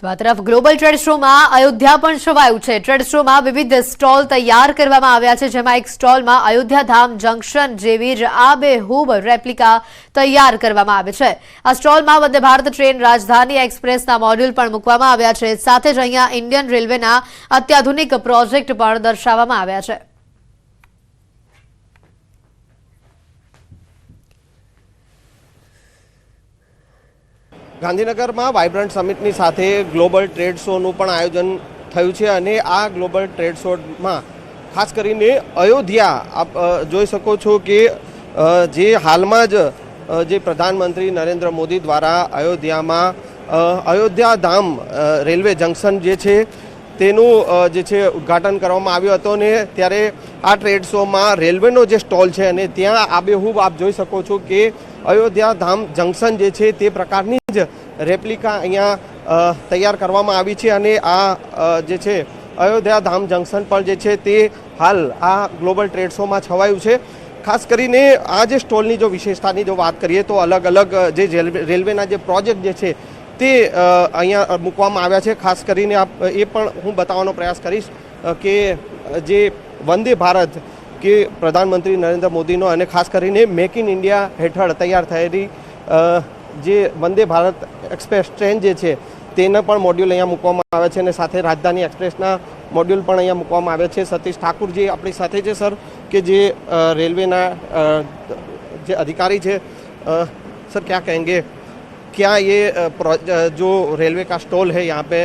તો આ તરફ ગ્લોબલ ટ્રેડ શોમાં અયોધ્યા પણ છવાયું છે. ટ્રેડ શોમાં વિવિધ સ્ટોલ તૈયાર કરવામાં આવ્યા છે, જેમાં એક સ્ટોલમાં અયોધ્યા ધામ જંકશન જેવી જ આબેહૂબ રેપ્લિકા તૈયાર કરવામાં આવે છે. આ સ્ટોલમાં વંદે ભારત ટ્રેન રાજધાની એક્સપ્રેસના મોડ્યુલ પણ મૂકવામાં આવ્યા છે. સાથે જ અહીંયા ઇન્ડિયન રેલવેના અત્યાધુનિક પ્રોજેક્ટ પણ દર્શાવવામાં આવ્યા છે. ગાંધીનગરમાં વાઇબ્રન્ટ સમિટની સાથે ગ્લોબલ ટ્રેડ શોનું પણ આયોજન થયું છે અને આ ગ્લોબલ ટ્રેડ શોમાં ખાસ કરીને અયોધ્યા, આપ જોઈ શકો છો કે જે હાલમાં જ જે પ્રધાનમંત્રી નરેન્દ્ર મોદી દ્વારા અયોધ્યામાં અયોધ્યા ધામ રેલવે જંકશન જે છે, તેનું જે છે, ઉદ્ઘાટન કરવામાં આવ્યું હતું ને ત્યારે આ ટ્રેડ શોમાં રેલવેનો જે સ્ટોલ છે અને ત્યાં આબેહૂબ આપ જોઈ શકો છો કે અયોધ્યા ધામ જંકશન જે છે તે પ્રકારની જ રેપ્લિકા અહીંયા તૈયાર કરવામાં આવી છે અને આ જે છે અયોધ્યા ધામ જંકશન પર જે છે તે હાલ આ ગ્લોબલ ટ્રેડ શોમાં છવાયું છે. ખાસ કરીને આ જે સ્ટોલની જો વિશેષતાની જો વાત કરીએ તો અલગ અલગ જે રેલવેના જે પ્રોજેક્ટ જે છે તે અહીંયા મૂકવામાં આવ્યા છે. ખાસ કરીને એ પણ હું બતાવવાનો પ્રયાસ કરીશ કે જે વંદે ભારત કે પ્રધાનમંત્રી નરેન્દ્ર મોદીનો અને ખાસ કરીને મેક ઇન ઇન્ડિયા હેઠળ તૈયાર થયેલી અ, જે વંદે ભારત એક્સપ્રેસ ટ્રેન જે છે તેના પણ મોડ્યુલ અહીંયા મૂકવામાં આવે છે અને સાથે રાજધાની એક્સપ્રેસના મોડ્યુલ પણ અહીંયા મૂકવામાં આવે છે સતીશ ઠાકુરજી આપણી સાથે છે સર કે જે અ, રેલવેના અ, જે अधिकारी છે अ, सर क्या कहेंगे क्या ये अ, प्रो- अ, जो रेलवे का स्टॉल है यहाँ पे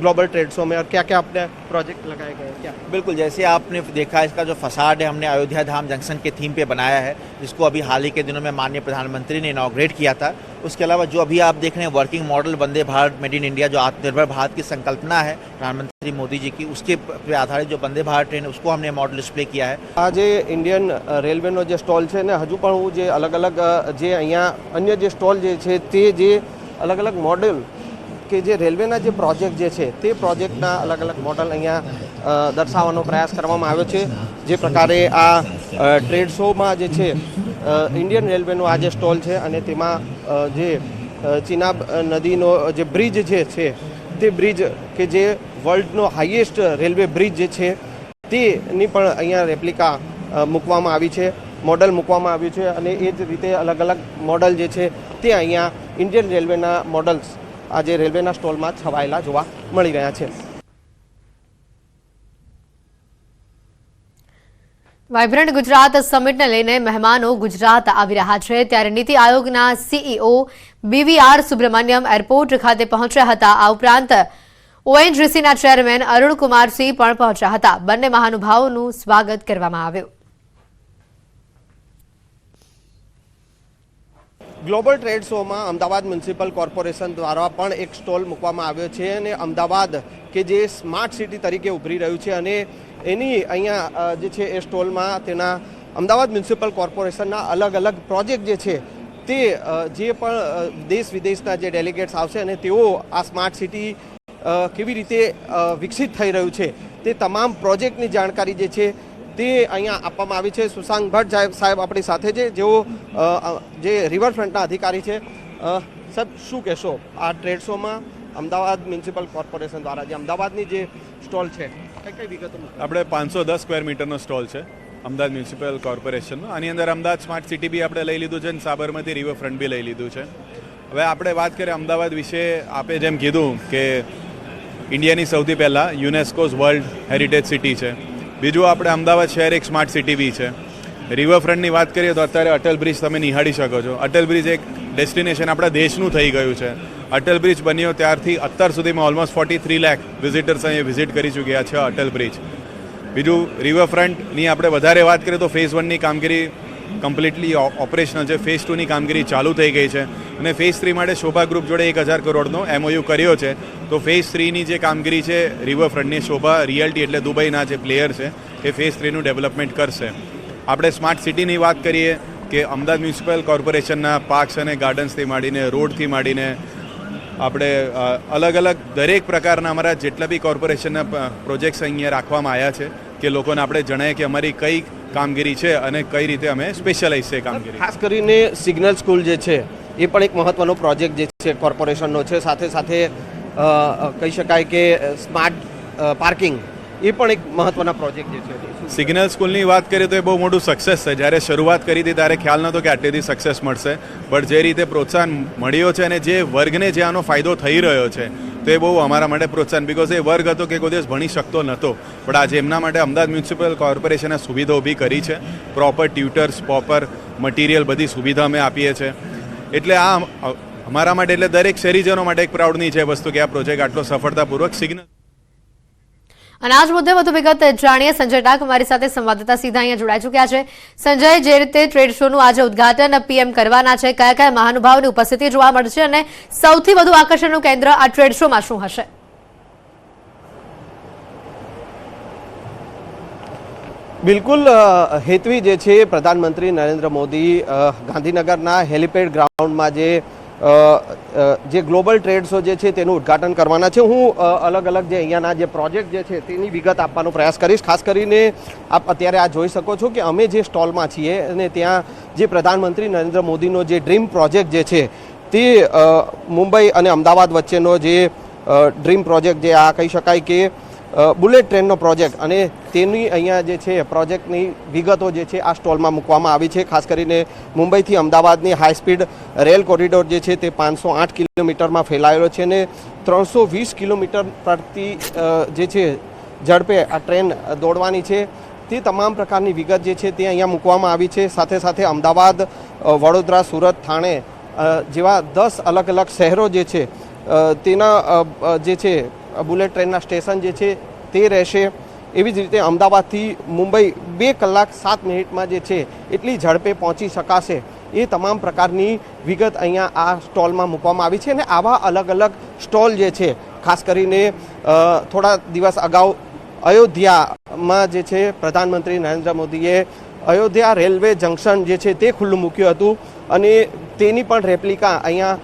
ग्लोबल ट्रेड शो में और क्या क्या अपने प्रोजेक्ट लगाए गए हैं क्या बिल्कुल जैसे आपने देखा इसका जो फसाड है हमने अयोध्या धाम जंक्शन के थीम पे बनाया है जिसको अभी हाल ही के दिनों में माननीय प्रधानमंत्री ने इनॉग्रेट किया था उसके अलावा जो अभी आप देख रहे हैं working model Vande Bharat made in India जो आत्मनिर्भर भारत की संकल्पना है प्रधानमंत्री मोदी जी की उसके पे आधारित जो वंदे भारत ट्रेन है उसको हमने मॉडल डिस्प्ले किया है આ જે ઇન્ડિયન અ, રેલવેનો જે સ્ટોલ છે ને હજુ પણ હું જે અલગ અલગ અ, જે અહીંયા અન્ય જે સ્ટોલ જે છે તે જે અલગ અલગ મોડેલ કે જે રેલવેના જે પ્રોજેક્ટ જે છે, તે પ્રોજેક્ટના અલગ અલગ મોડલ અહીંયા દર્શાવવાનો પ્રયાસ કરવામાં આવ્યો છે. જે પ્રકારે આ ટ્રેડ શોમાં જે છે ઇન્ડિયન રેલવેનો આજે સ્ટોલ છે અને તેમાં જે ચિનાબ નદીનો જે બ્રિજ જે છે, તે બ્રિજ કે જે વર્લ્ડનો હાઈએસ્ટ રેલવે બ્રિજ જે છે, તેની પણ અહીંયા રેપ્લિકા મૂકવામાં આવી છે, મોડલ મૂકવામાં આવ્યું છે અને એ જ રીતે અલગ અલગ મોડલ જે છે, તે અહીંયા ઇન્ડિયન રેલવેના મોડલ્સ આજે રેલવેના સ્ટોલમાં છવાયેલા જોવા મળી રહ્યા છે. વાઇબ્રન્ટ ગુજરાત સમિટને લઈને મહેમાનો ગુજરાત આવી રહ્યા છે. ત્યારે નીતિ આયોગના સીઈઓ બીવીઆર સુબ્રમણ્યમ એરપોર્ટ ખાતે પહોંચ્યા હતા. આ ઉપરાંત ઓએનજીસીના ચેરમેન અરુણ કુમારસિંહ પણ પહોંચ્યા હતા. બંને મહાનુભાવોનું સ્વાગત કરવામાં આવ્યું. ગ્લોબલ ટ્રેડ શોમાં અમદાવાદ મ્યુનિસિપલ કોર્પોરેશન દ્વારા પણ એક સ્ટોલ મૂકવામાં આવ્યો છે અને અમદાવાદ કે જે સ્માર્ટ સિટી તરીકે ઉભરી રહ્યું છે અને એની અહીંયા જે છે એ સ્ટોલમાં તેના અમદાવાદ મ્યુનિસિપલ કોર્પોરેશનના અલગ અલગ પ્રોજેક્ટ જે છે તે જે પણ દેશ વિદેશના જે ડેલિગેટ્સ આવશે અને તેઓ આ સ્માર્ટ સિટી કેવી રીતે વિકસિત થઈ રહ્યું છે તે તમામ પ્રોજેક્ટની જાણકારી જે છે તે અહીંયા આપવામાં આવી છે. સુશાંત ભટ્ટ સાહેબ આપણી સાથે છે. જેઓ જે રિવરફ્રન્ટના અધિકારી છે. સાહેબ, શું કહેશો? આ ટ્રેડ શોમાં અમદાવાદ મ્યુનિસિપલ કોર્પોરેશન દ્વારા જે અમદાવાદની જે સ્ટોલ છે આપણે પાંચસો દસ સ્ક્વેર મીટરનો સ્ટોલ છે, અમદાવાદ મ્યુનિસિપલ કોર્પોરેશનનો આની અંદર અમદાવાદ સ્માર્ટ સિટી બી આપણે લઈ લીધું છે અને સાબરમતી રિવરફ્રન્ટ બી લઈ લીધું છે. હવે આપણે વાત કરીએ અમદાવાદ વિશે. આપે જેમ કીધું કે ઇન્ડિયાની સૌથી પહેલાં યુનેસ્કોઝ વર્લ્ડ હેરિટેજ સિટી છે. બીજું આપણે અમદાવાદ શહેર એક સ્માર્ટ સિટી બી છે. રિવરફ્રન્ટની વાત કરીએ તો અત્યારે અટલ બ્રિજ તમે નિહાળી શકો છો. અટલ બ્રિજ એક ડેસ્ટિનેશન આપણા દેશનું થઈ ગયું છે. અટલ બ્રિજ બન્યો ત્યારથી અત્યાર સુધીમાં almost forty three lakh visitors અહીંયા વિઝિટ કરી ચૂક્યા છે અટલ બ્રિજ બીજું રિવરફ્રન્ટની આપણે વધારે વાત કરીએ તો ફેઝ વનની કામગીરી કમ્પ્લીટલી ઓપરેશનલ છે. ફેઝ ટુની કામગીરી ચાલુ થઈ ગઈ છે. અને ફેઝ થ્રી માટે શોભા ગ્રુપ જોડે એક હજાર કરોડનો એમઓયુ કર્યો છે. તો ફેઝ થ્રીની જે કામગીરી છે રિવરફ્રન્ટની શોભા રિયલ્ટી એટલે દુબઈના જે પ્લેયર છે, એ ફેઝ થ્રીનું ડેવલપમેન્ટ કરશે. આપણે સ્માર્ટ સિટીની વાત કરીએ કે અમદાવાદ મ્યુનિસિપલ કોર્પોરેશનના પાર્ક્સ અને ગાર્ડન્સથી માંડીને રોડથી માંડીને, આપણે અલગ અલગ દરેક પ્રકારના અમારા જેટલા બી કોર્પોરેશનના પ્રોજેક્ટ્સ અહીંયા રાખવામાં આવ્યા છે, કે લોકોને આપણે જણાય કે અમારી કઈ કામગીરી છે અને કઈ રીતે અમે સ્પેશિયલાઇઝ છે કામગીરી. ખાસ કરીને સિગ્નલ સ્કૂલ જે છે એ પણ એક મહત્વનો પ્રોજેક્ટ જે છે કોર્પોરેશનનો છે. સાથે સાથે કહી શકાય કે સ્માર્ટ પાર્કિંગ એ પણ એક મહત્વના પ્રોજેક્ટ જે છે. સિગ્નલ સ્કૂલની વાત કરીએ તો એ બહુ મોટું સક્સેસ છે. જ્યારે શરૂઆત કરી હતી ત્યારે ખ્યાલ નહોતો કે આટલીથી સક્સેસ મળશે. બટ જે રીતે પ્રોત્સાહન મળ્યો છે અને જે વર્ગને જે આનો ફાયદો થઈ રહ્યો છે તો એ બહુ અમારા માટે પ્રોત્સાહન બિકોઝ એ વર્ગ હતો કે કોઈ દિવસ ભણી શકતો નહોતો પણ આજે એમના માટે અમદાવાદ મ્યુનિસિપલ કોર્પોરેશને સુવિધા ઊભી કરી છે. પ્રોપર ટ્યુટર્સ પ્રોપર મટીરિયલ બધી સુવિધા અમે આપીએ છીએ એટલે આ અમારા માટે, એટલે દરેક શહેરીજનો માટે એક પ્રાઉડની છે વસ્તુ કે આ પ્રોજેક્ટ આટલો સફળતાપૂર્વક સિગ્નલ અને આજ મુદ્દે વધુ વિગત જાણીએ. સંજય ડાક અમારી સાથે સંવાદદાતા સીધા અહીંયા જોડાઈ ચૂક્યા છે. સંજય, જે રીતે ટ્રેડ શોનું આજે ઉદઘાટન પીએમ કરવાના છે, કયા કયા મહાનુભાવોની ઉપસ્થિતિ જોવા મળશે અને સૌથી વધુ આકર્ષણનું કેન્દ્ર આ ટ્રેડ શોમાં શું હશે? બિલકુલ હેતવી જે છે પ્રધાનમંત્રી નરેન્દ્ર મોદી ગાંધીનગરના હેલિપેડ ગ્રાઉન્ડમાં જે જે ગ્લોબલ ટ્રેડ શો જે છે તેનું ઉદ્ઘાટન કરવાના છે. હું અલગ અલગ જે અહીંયાના જે પ્રોજેક્ટ જે છે તેની વિગત આપવાનો પ્રયાસ કરીશ. ખાસ કરીને આપ અત્યારે આ જોઈ શકો છો કે અમે જે સ્ટોલમાં છીએ અને ત્યાં જે પ્રધાનમંત્રી નરેન્દ્ર મોદીનો જે ડ્રીમ પ્રોજેક્ટ જે છે તે મુંબઈ અને અમદાવાદ વચ્ચેનો જે ડ્રીમ પ્રોજેક્ટ જે આ કહી શકાય કે બુલેટ ટ્રેનનો પ્રોજેક્ટ અને તેની અહીંયા જે છે, પ્રોજેક્ટની વિગતો જે છે, આ સ્ટોલમાં મૂકવામાં આવી છે. ખાસ કરીને મુંબઈથી અમદાવાદની હાઈ સ્પીડ રેલ કોરિડોર જે છે, તે પાંચસો આઠ કિલોમીટરમાં ફેલાયેલો છે અને ત્રણસો વીસ કિલોમીટર પ્રતિ જે છે, ઝડપે આ ટ્રેન દોડવાની છે. તે તમામ પ્રકારની વિગત જે છે, તે અહીંયા મૂકવામાં આવી છે. સાથે સાથે અમદાવાદ વડોદરા, સુરત, થાણે જેવા દસ અલગ અલગ શહેરો જે છે તેના જે છે, બુલેટ ટ્રેનના સ્ટેશન જે છે, તે રહેશે. એવી જ રીતે અમદાવાદથી મુંબઈ બે કલાક સાત મિનિટમાં જે છે, એટલી ઝડપે પહોંચી શકાશે એ તમામ પ્રકારની વિગત અહીંયા આ સ્ટોલમાં મૂકવામાં આવી છે અને આવા અલગ અલગ સ્ટોલ જે છે, ખાસ કરીને થોડા દિવસ અગાઉ અયોધ્યામાં જે છે, પ્રધાનમંત્રી નરેન્દ્ર મોદીએ અયોધ્યા રેલવે જંકશન જે છે, તે ખુલ્લું મૂક્યું હતું અને તેની પણ રેપ્લિકા અહીંયા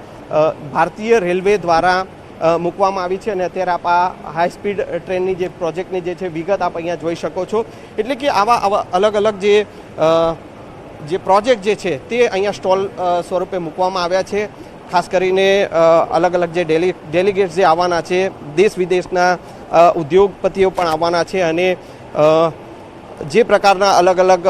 ભારતીય રેલવે દ્વારા મૂકવામાં આવી છે અને અત્યારે આપ આ હાઈ સ્પીડ ટ્રેનની જે પ્રોજેક્ટની જે છે વિગત આપ અહીંયા જોઈ શકો છો. એટલે કે આવા અલગ અલગ જે જે પ્રોજેક્ટ જે છે તે અહીંયા સ્ટોલ સ્વરૂપે મૂકવામાં આવ્યા છે. ખાસ કરીને અલગ અલગ જે ડેલી ડેલિગેટ્સ જે આવવાના છે, દેશ વિદેશના ઉદ્યોગપતિઓ પણ આવવાના છે અને જે પ્રકારના અલગ અલગ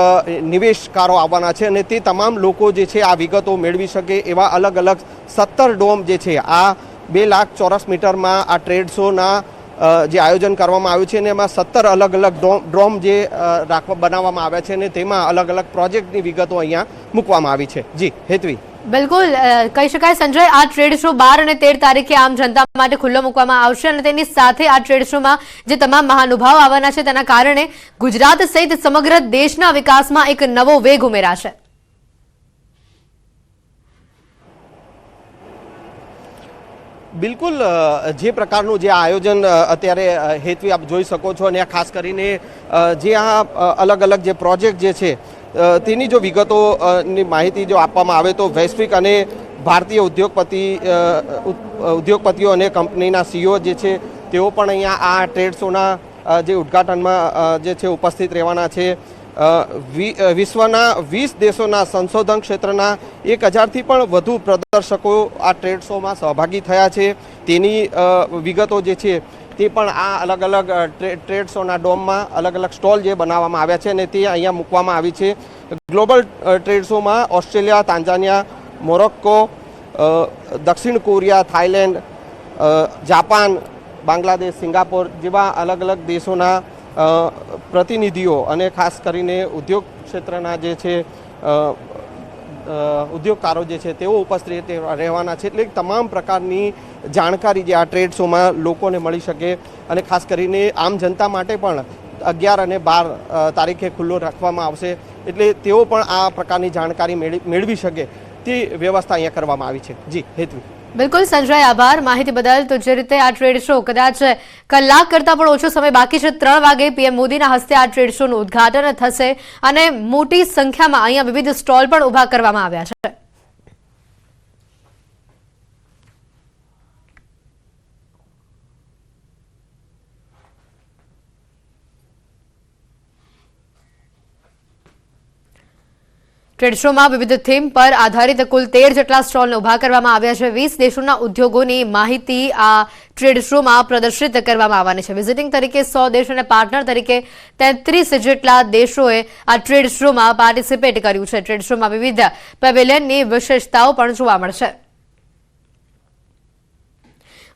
નિવેશકારો આવવાના છે અને તે તમામ લોકો જે છે આ વિગતો મેળવી શકે એવા અલગ અલગ સત્તર ડોમ જે છે આ બે લાખ ચોરસ મીટરમાં આ ટ્રેડ શોના જે આયોજન કરવામાં આવ્યું છે અને એમાં સત્તર અલગ અલગ ડ્રોમ જે રાખવા, બનાવવામાં આવ્યા છે અને તેમાં અલગ અલગ પ્રોજેક્ટની વિગતો અહીંયા મૂકવામાં આવી છે. જી, હેતવી. બિલકુલ કહી શકાય સંજય, આ ટ્રેડ શો બાર અને તેર તારીખે આમ જનતા માટે ખુલ્લો મૂકવામાં આવશે અને તેની સાથે આ ટ્રેડ શોમાં જે તમામ મહાનુભાવ આવવાના છે તેના કારણે ગુજરાત સહિત સમગ્ર દેશના વિકાસમાં એક નવો વેગ ઉમેરાશે. બિલકુલ જે પ્રકારનું જે આયોજન અત્યારે હેતુ આપ જોઈ શકો છો અને ખાસ કરીને જે આ અલગ અલગ જે પ્રોજેક્ટ જે છે તેની જો વિગતોની માહિતી જો આપવામાં આવે તો વૈશ્વિક અને ભારતીય ઉદ્યોગપતિ ઉદ્યોગપતિઓ અને કંપનીના સીઈઓ જે છે, તેઓ પણ અહીંયા આ ટ્રેડ શોના જે ઉદ્ઘાટનમાં જે છે, ઉપસ્થિત રહેવાના છે. વિશ્વના વીસ દેશોના સંશોધન ક્ષેત્રના એક હજારથી પણ વધુ પ્રદર્શકો આ ટ્રેડ શોમાં સહભાગી થયા છે. તેની વિગતો જે છે તે પણ આ અલગ અલગ ટ્રેડ શોના ડોમમાં અલગ અલગ સ્ટોલ જે બનાવવામાં આવ્યા છે અને તે અહીંયા મૂકવામાં આવી છે. ગ્લોબલ ટ્રેડ શોમાં ઓસ્ટ્રેલિયા તાંજાનિયા મોરોક્કો દક્ષિણ Korea Thailand Japan, Bangladesh, Singapore જેવા અલગ અલગ દેશોના પ્રતિનિધિઓ અને ખાસ કરીને ઉદ્યોગ ક્ષેત્રના જે છે ઉદ્યોગકારો જે છે, તેઓ ઉપસ્થિત રહેવાના છે એટલે તમામ પ્રકારની જાણકારી જે આ ટ્રેડ શોમાં લોકોને મળી શકે અને ખાસ કરીને આમ જનતા માટે પણ અગિયાર અને બાર તારીખે ખુલ્લો રાખવામાં આવશે એટલે તેઓ પણ આ પ્રકારની જાણકારી મેળવી શકે તે વ્યવસ્થા અહીંયા કરવામાં આવી છે. જી, હેતવી. બિલકુલ, સંજય, આભાર. માહિતી બદલ તો જે રીતે આ ટ્રેડ શો કદાચ કલાક કરતાં પણ ઓછો સમય બાકી છે, ત્રણ વાગે પીએમ મોદીના હસ્તે આ ટ્રેડ શોનું ઉદઘાટન થશે અને મોટી સંખ્યામાં અહીંયા વિવિધ સ્ટોલ પણ ઊભા કરવામાં આવ્યા છે. ટ્રેડ શોમાં વિવિધ થીમ પર આધારિત કુલ તેર જેટલા સ્ટોલને ઊભા કરવામાં આવ્યા છે. વીસ દેશોના ઉદ્યોગોની માહિતી આ ટ્રેડ શોમાં પ્રદર્શિત કરવામાં આવવાની છે. વિઝિટિંગ તરીકે સો દેશ અને પાર્ટનર તરીકે તેત્રીસ જેટલા દેશોએ આ ટ્રેડ શોમાં પાર્ટિસિપેટ કર્યું છે. ટ્રેડ શોમાં વિવિધ પેવેલિયનની વિશેષતાઓ પણ જોવા મળશે.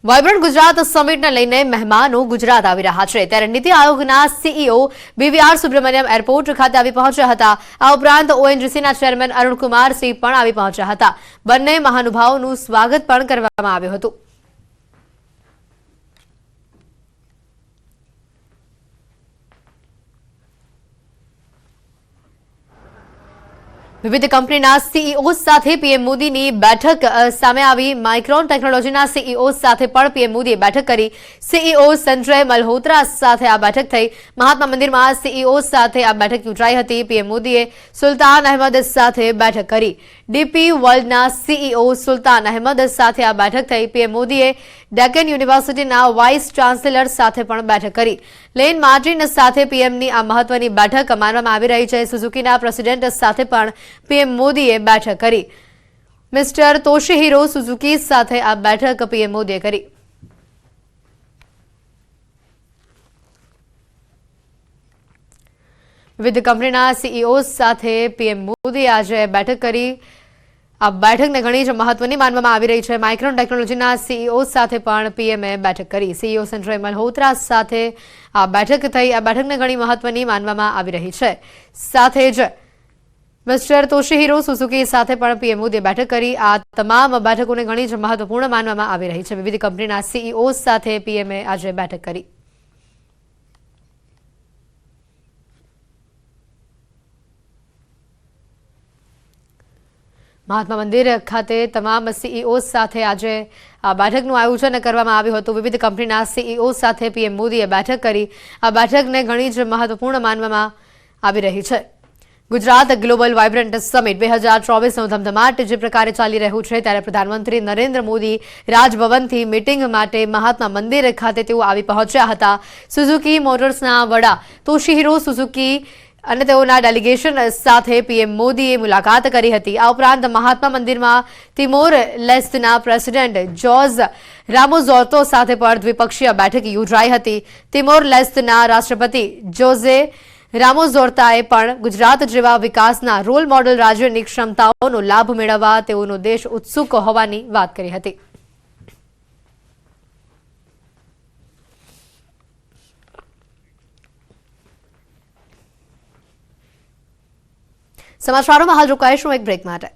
વાયબ્રન્ટ ગુજરાત સમિટને લઈને મહેમાનો ગુજરાત આવી રહ્યા છે. ત્યારે નીતિ આયોગના સીઈઓ બીવીઆર સુબ્રમણ્યમ એરપોર્ટ ખાતે આવી પહોંચ્યા હતા. આ ઉપરાંત ઓએનજીસીના ચેરમેન અરુણકુમાર સિંહ પણ આવી પહોંચ્યા હતા. બંને મહાનુભાવોનું સ્વાગત પણ કરવામાં આવ્યું હતું. વિવિધ કંપનીના સીઈઓ સાથે પીએમ મોદીની બેઠક સામે આવી. માઇક્રોન ટેકનોલોજીના સીઈઓ સાથે પણ પીએમ મોદીએ બેઠક કરી. સીઈઓ સંજય મલ્હોત્રા સાથે આ બેઠક થઈ. મહાત્મા મંદિરમાં સીઈઓ સાથે આ બેઠક યોજાઈ હતી. પીએમ મોદીએ સુલતાન અહેમદ સાથે બેઠક કરી. ડીપી વર્લ્ડના સીઈઓ સુલતાન અહેમદ સાથે આ બેઠક થઈ. પીએમ મોદીએ ડેકન યુનિવર્સિટીના વાઇસ ચાન્સેલર સાથે પણ બેઠક કરી. લેન માર્ટિન સાથે પીએમની આ મહત્વની બેઠક માનવામાં આવી રહી છે. સુઝુકીના પ્રેસિડેન્ટ સાથે પણ પીએમ મોદીએ બેઠક કરી. મિસ્ટર તોશીહિરો સુઝુકી સાથે આ બેઠક પીએમ મોદીએ કરી. વિવિધ કંપનીના સીઈઓ સાથે પીએમ મોદીએ આજે બેઠક કરી. આ બેઠકને ઘણી જ મહત્વની માનવામાં આવી રહી છે. માઇક્રોન ટેકનોલોજીના સીઈઓ સાથે પણ પીએમએ બેઠક કરી. સીઈઓ સંજય મલ્હોત્રા સાથે આ બેઠક થઈ. આ બેઠકને ઘણી મહત્વની માનવામાં આવી રહી છે. સાથે જ મિસ્ટર તોશીહિરો સુઝુકી સાથે પણ પીએમ મોદીએ બેઠક કરી. આ તમામ બેઠકોને ઘણી જ મહત્વપૂર્ણ માનવામાં આવી રહી છે. વિવિધ કંપનીના સીઈઓ સાથે પીએમએ આજે બેઠક કરી. મહાત્મા મંદિર ખાતે તમામ સીઈઓ સાથે આજે આ બેઠકનું આયોજન કરવામાં આવ્યું હતું. વિવિધ કંપનીના સીઈઓ સાથે પીએમ મોદીએ બેઠક કરી. આ બેઠકને ઘણી જ મહત્વપૂર્ણ માનવામાં આવી રહી છે. ગુજરાત ગ્લોબલ વાઇબ્રન્ટ સમિટ બે હજાર ચોવીસનો ધમધમાટ જે પ્રકારે ચાલી રહ્યું છે ત્યારે પ્રધાનમંત્રી નરેન્દ્ર મોદી રાજભવનથી મિટિંગ માટે મહાત્મા મંદિર ખાતે તેઓ આવી પહોંચ્યા હતા. સુઝુકી મોટર્સના વડા તોશીહિરો સુઝુકી અને તેઓના ડેલિગેશન સાથે પીએમ મોદીએ મુલાકાત કરી હતી. આ ઉપરાંત મહાત્મા મંદિરમાં તિમોર લેસ્ટના પ્રેસિડેન્ટ જોર્જ રામોઝોર્તો સાથે પણ દ્વિપક્ષીય બેઠક યોજાઈ હતી. તિમોર લેસ્ટના રાષ્ટ્રપતિ જોઝે રામોઝોર્તાએ પણ ગુજરાત જેવા વિકાસના રોલ મોડલ રાજ્યની ક્ષમતાઓનો લાભ મેળવવા તેઓનો દેશ ઉત્સુક હોવાની વાત કરી હતી. સમાચારોમાં હાલ રોકાઈશું એક બ્રેક માટે.